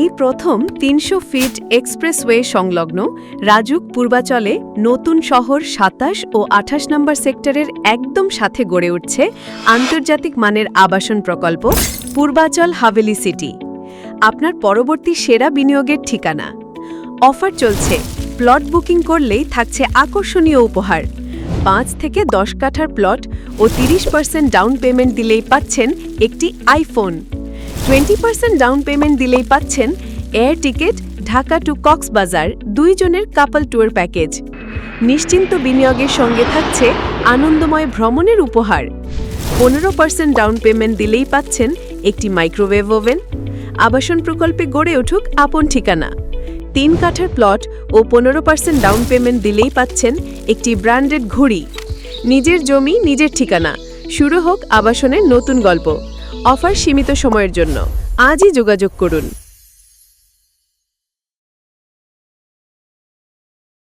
এই প্রথম তিনশো ফিট এক্সপ্রেসওয়ে সংলগ্ন রাজুক পূর্বাচলে নতুন শহর সাতাশ ও আঠাশ নম্বর সেক্টরের একদম সাথে গড়ে উঠছে আন্তর্জাতিক মানের আবাসন প্রকল্প পূর্বাচল হাভেলি সিটি। আপনার পরবর্তী সেরা বিনিয়োগের ঠিকানা। অফার চলছে। প্লট বুকিং করলেই থাকছে আকর্ষণীয় উপহার। পাঁচ থেকে দশ কাঠার প্লট ও তিরিশ পার্সেন্ট ডাউন পেমেন্ট দিলেই পাচ্ছেন একটি iPhone. Twenty percent down payment দিলেই পাচ্ছেন air ticket Dhaka to Cox's Bazar, দুইজনের কাপল ট্যুর প্যাকেজ নিশ্চিন্ত বিনিয়োগের সঙ্গে থাকছে আনন্দময় ভ্রমণের উপহার। পনেরো পার্সেন্ট ডাউন পেমেন্ট দিলেই পাচ্ছেন একটি মাইক্রোওয়েভ ওভেন আবাসন প্রকল্পে গড়ে উঠুক আপন ঠিকানা। তিন কাঠার প্লট ও পনেরো পার্সেন্ট ডাউন পেমেন্ট দিলেই পাচ্ছেন একটি ব্র্যান্ডেড ঘড়ি। নিজের জমি, নিজের ঠিকানা। শুরু হোক আবাসনের নতুন গল্প। অফার সীমিত সময়ের জন্য। আজই যোগাযোগ করুন।